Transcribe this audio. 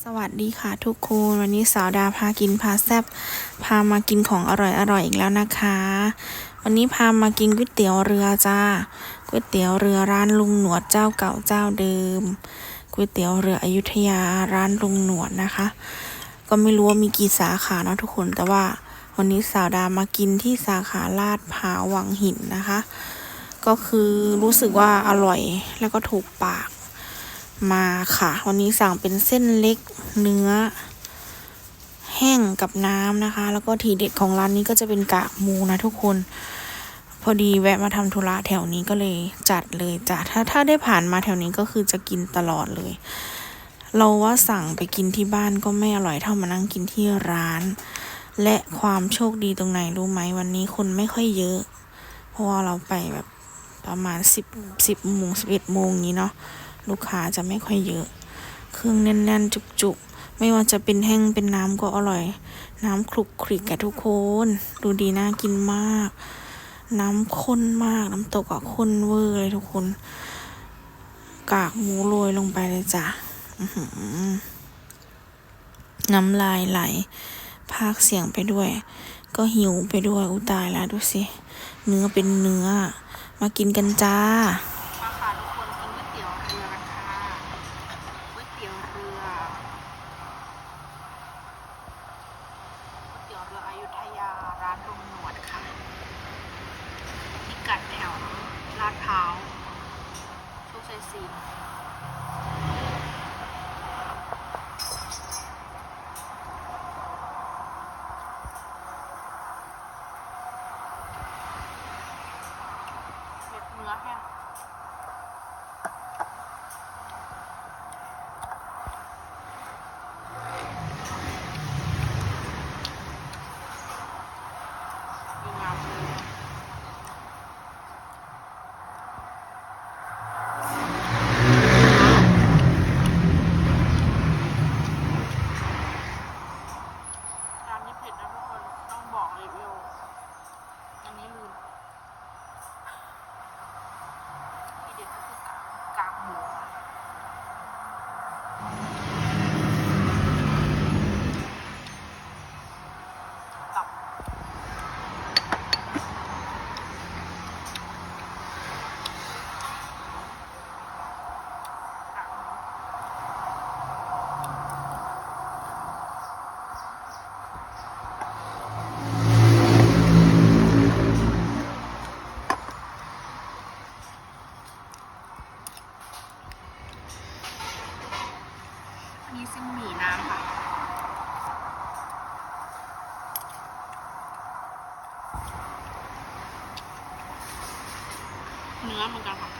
สวัสดีค่ะทุกคนวันนี้สาวดาพากินพาแซบพามากินของอร่อยอร่อยอีกแล้วนะคะ วันนี้พามากินก๋วยเตี๋ยวเรือจ้าก๋วยเตี๋ยวเรือร้านลุงหนวดเจ้าเก่าเจ้าเดิมก๋วยเตี๋ยวเรืออยุธยาร้านลุงหนวดนะคะ ก็ไม่รู้ว่ามีกี่สาขาเนาะทุกคนแต่ว่าวันนี้สาวดามากินที่สาขาลาดพร้าววังหินนะคะ ก็คือรู้สึกว่าอร่อยแล้วก็ถูกปาก มาค่ะ วันนี้สั่งเป็นเส้นเล็กเนื้อ แห้งกับน้ำนะคะ แล้วก็ทีเด็ดของร้านนี้ก็จะเป็นกากหมูนะทุกคน พอดีแวะมาทำธุระแถวนี้ก็เลยจัดเลยจ้ะถ้าถ้าได้ผ่านมาแถวนี้ก็คือจะกินตลอดเลย เราว่าสั่งไปกินที่บ้านก็ไม่อร่อยเท่ามานั่งกินที่ร้าน และความโชคดีตรงไหนรู้ไหมวันนี้คนไม่ค่อยเยอะ เพราะว่าเราไปแบบประมาณสิบสิบโมงสิบเอ็ดโมงนี้เนาะ ลูกค้าจะไม่ค่อยเยอะ เครื่องแน่น ๆ จุกๆ ไม่ว่าจะเป็นแห้งเป็นน้ำก็อร่อย น้ำคลุกคลิกอะทุกคน ดูดีน่ากินมาก น้ำข้นมากน้ำตกอะข้นเวอร์เลยทุกคน กากหมูโรยลงไปเลยจ้ะน้ำลายไหลพากเสียงไปด้วย ก็หิวไปด้วยอุตายแล้วดูสิ เนื้อเป็นเนื้อ มากินกันจ้า มาค่ะทุกคนกินก๋วยเตี๋ยวเรือกันค่ะก๋วยเตี๋ยวเรือก๋วยเตี๋ยวเรืออยุธยาร้านลุงหนวดค่ะพิกัดแถวลาดพร้าวโชคชัย สี่เม็ดเนื้อแห้ง ดีงามเลยร้านนี้เผ็ดนะทุกคน ต้อง 干不干好